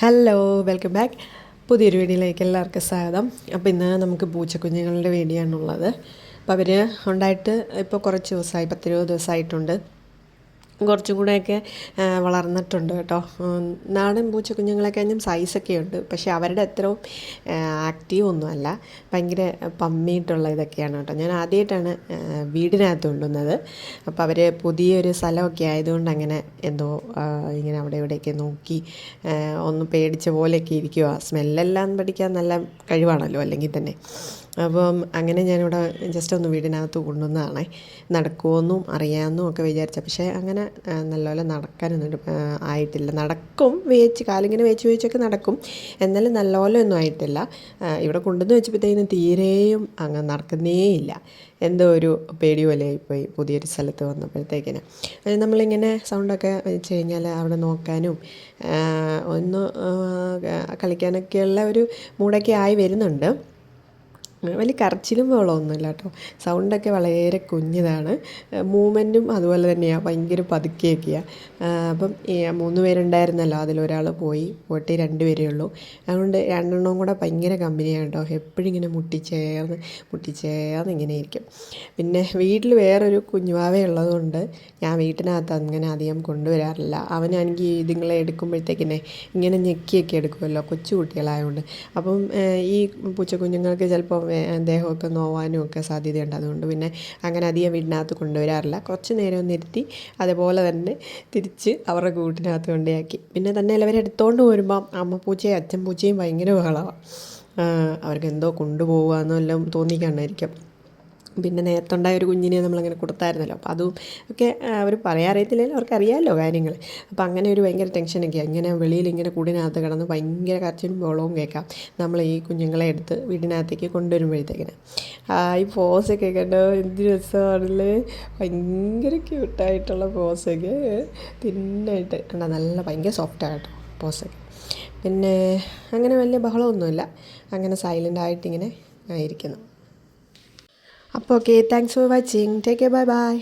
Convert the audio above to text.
Hello welcome back പുതിയൊരു വീഡിയോയിലേക്ക് എല്ലാവർക്കും സ്വാഗതം. അപ്പോൾ ഇന്ന് നമുക്ക് പൂച്ചക്കുഞ്ഞുങ്ങളുടെ വീഡിയോ ആണുള്ളത്. അപ്പോൾ അവർ ഉണ്ടായിട്ട് ഇപ്പോൾ കുറച്ച് ദിവസമായി പത്തിരുപത് ദിവസമായിട്ടുണ്ട്. കുറച്ചും കൂടെയൊക്കെ വളർന്നിട്ടുണ്ട് കേട്ടോ. നാടൻ നാടൻ കുഞ്ഞുങ്ങളൊക്കെ അതിനും സൈസൊക്കെ ഉണ്ട്. പക്ഷേ അവരുടെ അത്രയും ആക്റ്റീവ് ഒന്നുമല്ല ഭയങ്കര പമ്മിയിട്ടുള്ള ഇതൊക്കെയാണ് കേട്ടോ. ഞാൻ ആദ്യമായിട്ടാണ് വീടിനകത്ത് കൊണ്ടുവന്നത്. അപ്പോൾ അവർ പുതിയൊരു സ്ഥലമൊക്കെ ആയതുകൊണ്ട് അങ്ങനെ എന്തോ ഇങ്ങനെ അവിടെ ഇവിടെയൊക്കെ നോക്കി ഒന്ന് പേടിച്ച പോലെയൊക്കെ ഇരിക്കുക സ്മെല്ലെല്ലാം പഠിക്കാൻ നല്ല കഴിവാണല്ലോ അല്ലെങ്കിൽ തന്നെ. അപ്പം അങ്ങനെ ഞാനിവിടെ ജസ്റ്റ് ഒന്ന് വീടിനകത്ത് കൊണ്ടുവന്നതാണേ. നടക്കുമെന്നും അറിയാമെന്നും ഒക്കെ വിചാരിച്ച. പക്ഷേ അങ്ങനെ നല്ലപോലെ നടക്കാനൊന്നും ആയിട്ടില്ല. നടക്കും വേച്ച് കാലിങ്ങനെ വേച്ച് വേച്ചൊക്കെ നടക്കും. എന്നാലും നല്ലപോലെ ഒന്നും ആയിട്ടില്ല. ഇവിടെ കൊണ്ടുവന്ന് വെച്ചപ്പോഴത്തേക്കും തീരെയും അങ്ങ് നടക്കുന്നേയില്ല. എന്തോ ഒരു പേടി പോലെ ആയിപ്പോയി പുതിയൊരു സ്ഥലത്ത് വന്നപ്പോഴത്തേക്കിന്. നമ്മളിങ്ങനെ സൗണ്ടൊക്കെ വെച്ച് കഴിഞ്ഞാൽ അവിടെ നോക്കാനും ഒന്ന് കളിക്കാനൊക്കെയുള്ള ഒരു മൂടൊക്കെ ആയി വരുന്നുണ്ട്. വലിയ കരച്ചിലും ബഹളമൊന്നുമില്ല കേട്ടോ. സൗണ്ടൊക്കെ വളരെ കുഞ്ഞതാണ്. മൂവ്മെന്റും അതുപോലെ തന്നെയാണ് ഭയങ്കര പതുക്കെയൊക്കെയാണ് അപ്പം മൂന്ന് പേരുണ്ടായിരുന്നല്ലോ അതിലൊരാൾ പോയി പോയിട്ട് രണ്ട് പേരേ ഉള്ളൂ. അതുകൊണ്ട് രണ്ടെണ്ണവും കൂടെ ഭയങ്കര കമ്പനിയാണ് കേട്ടോ. എപ്പോഴും ഇങ്ങനെ മുട്ടിച്ചേർന്ന് മുട്ടിച്ചേർന്ന് ഇങ്ങനെ ഇരിക്കും. പിന്നെ വീട്ടിൽ വേറൊരു കുഞ്ഞുവാവ ഉള്ളതുകൊണ്ട് ഞാൻ വീട്ടിനകത്ത് അങ്ങനെ അധികം കൊണ്ടുവരാറില്ല. അവനാണെങ്കിൽ ഇതുങ്ങളെ എടുക്കുമ്പോഴത്തേക്കിനെ ഇങ്ങനെ ഞെക്കിയൊക്കെ എടുക്കുമല്ലോ കൊച്ചു കുട്ടികളായതുകൊണ്ട് അപ്പം ഈ പൂച്ച കുഞ്ഞുങ്ങൾക്ക് ചിലപ്പോൾ ദേഹമൊക്കെ നോവാനും ഒക്കെ സാധ്യതയുണ്ട്. അതുകൊണ്ട് പിന്നെ അങ്ങനെ അധികം വീടിനകത്ത് കൊണ്ടുവരാറില്ല. കുറച്ച് നേരം ഒന്ന് ഇരുത്തി അതുപോലെ തന്നെ തിരിച്ച് അവരുടെ കൂട്ടിനകത്ത് കൊണ്ടേയാക്കി പിന്നെ തന്നെ എല്ലാവരും എടുത്തുകൊണ്ട് വരുമ്പം അമ്മ പൂച്ചയും അച്ഛൻ പൂച്ചയും ഭയങ്കര ബഹളമാണ് അവർക്ക് എന്തോ കൊണ്ടുപോകുക എന്നെല്ലാം തോന്നിക്കാണായിരിക്കും പിന്നെ നേരത്തുണ്ടായ ഒരു കുഞ്ഞിനെ നമ്മളങ്ങനെ കൊടുത്തായിരുന്നല്ലോ. അപ്പോൾ അതും ഒക്കെ അവർ പറയാറിയത്തില്ലല്ലോ അവർക്ക് അറിയാമല്ലോ കാര്യങ്ങൾ അപ്പോൾ അങ്ങനെ ഒരു ഭയങ്കര ടെൻഷനൊക്കെ ഇങ്ങനെ വെളിയിൽ ഇങ്ങനെ കൂടിനകത്ത് കിടന്ന് ഭയങ്കര കരച്ചിലും ബോളവും കേൾക്കാം. നമ്മൾ ഈ കുഞ്ഞുങ്ങളെ എടുത്ത് വീടിനകത്തേക്ക് കൊണ്ടുവരുമ്പോഴത്തേക്കിന്. ഈ ഒക്കെ കണ്ടോ? എന്ത് രസമാണല്ലേ ഭയങ്കര ക്യൂട്ടായിട്ടുള്ള പോസൊക്കെ തിന്നായിട്ട് കണ്ടോ? നല്ല ഭയങ്കര സോഫ്റ്റായിട്ടോ പോസൊക്കെ പിന്നെ അങ്ങനെ വലിയ ബഹളമൊന്നുമില്ല. അങ്ങനെ സൈലന്റ് ആയിട്ടിങ്ങനെ ഇരിക്കുന്നു. അപ്പോൾ okay thanks for watching take care bye bye